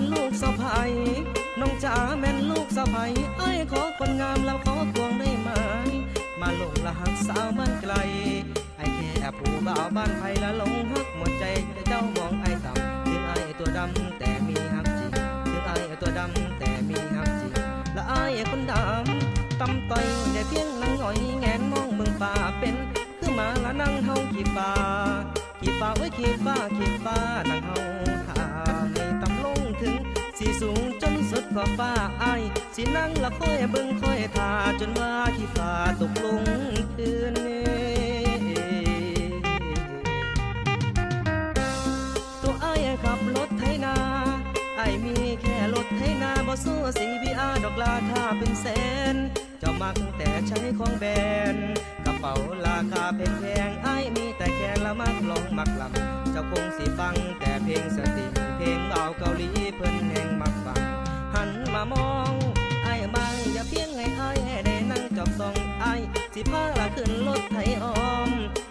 นลูกสะพ้ายน้องจ๋าแม่นลูกสะพ้ายไอ้ขอคนงามแล้วขอควงได้ไหม มาลงละหักสาวบ้านไกล ไอ้แค่ผู้บ่าวบ้านไผแล้วลงหักหมดใจเจ้ามองไอ้ต่ำถึงไอ้ตัวดำแต่มีหักจริงถึงไอ้ตัวดำแต่มีหักจริงและไอ้คนดำตำต่อยแต่เพียงนังหน่อยแงนมองมึงป่าเป็นคือมาละนั่งเฮาขี้ป่าขี้ป่าไว้ขี้ป่าขี้ป่านั่งเฮา จนสุดขอบฟ้าไอสินั่งละค่อยเบิ่งค่อยทาจนว่าขี้ฟ้าตกลงคืนนี้ตัวไอ้ขับรถไถนาไอ้มีแค่รถไถนาบ่สู้สีพีอาดอกราคาเป็นแสนเจ้ามักแต่ใช้ของแบรนด์กระเป๋าราคาแพงไอ้มีแต่แค่ละมักลองมักลำเจ้าคงสิฟังแต่เพลงสตริงเพลงเบาเกาหลี มามองไอ้บางอย่าเพียงให้ไอ้ได้นั่งจอบส่องไอ้สิพาละขึ้นรถไถอ้อม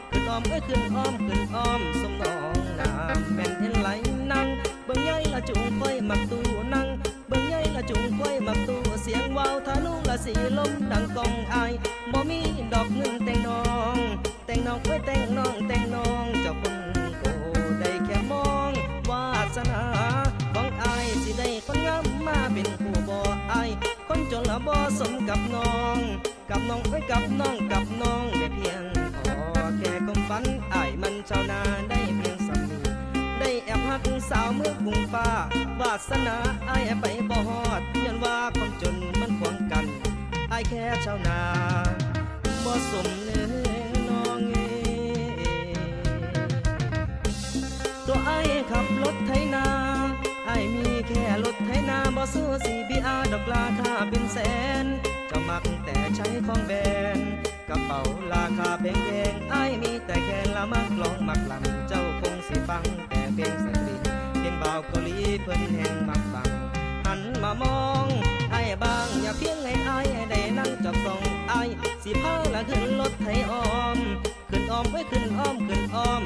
ขึ้นอ้อมเอ้ยขึ้นอ้อมขึ้นอ้อมสมน้องน้ำแม่นเห็นไหลนั่งเบิ่งใหญ่ละจุงค่อยมักตู้นั่งเบิ่งใหญ่ละจุงค่อยมักตู้เสียงวาวทะลุละสีลมดังกอง มาเป็นผู้บ่อายคนจนละบ่สมกับน้อง กับน้องไว้กับน้องกับน้องไม่เพียงพอแค่ความฝันอายมันชาวนาได้เพียงสักได้แอบหักสาวเมื่อกรุงฟ้าวาสนาอายไป สู้สีบีอาดอกราคาเป็นแสนเจะมักแต่ใช้ของแบรนด์กระเป๋าราคาแพงๆไอ้มีแต่แค่ละมักลองมักลำเจ้าคงสิฟังแต่เพลงสตรีเพลงบ่าวเกาหลีเพิ่นแห่งมักฟังหันมามองไอ้บางอย่าเพียงให้ไอ้ได้นั่งจับส่องไอ้สิพาละขึ้นรถไถอ้อม ขึ้นอ้อมไว้ขึ้นอ้อมขึ้นอ้อม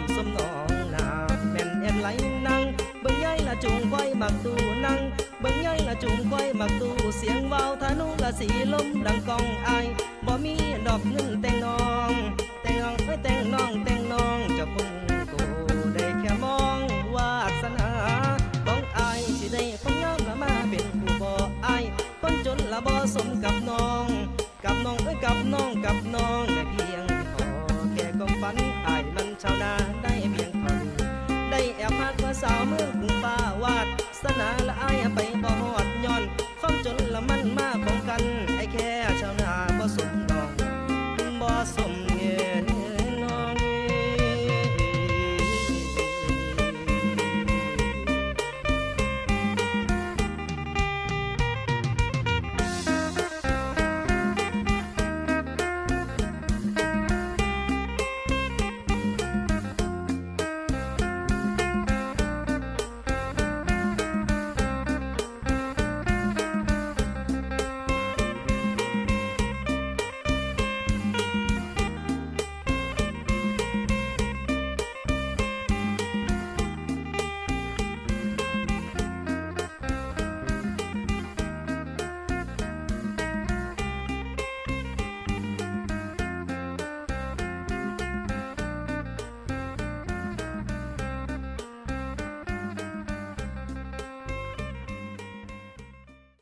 ស៊ីលុំដងកងអាយบ่មានដកងឹងតែងងតែងងតែងងតែងងចពុង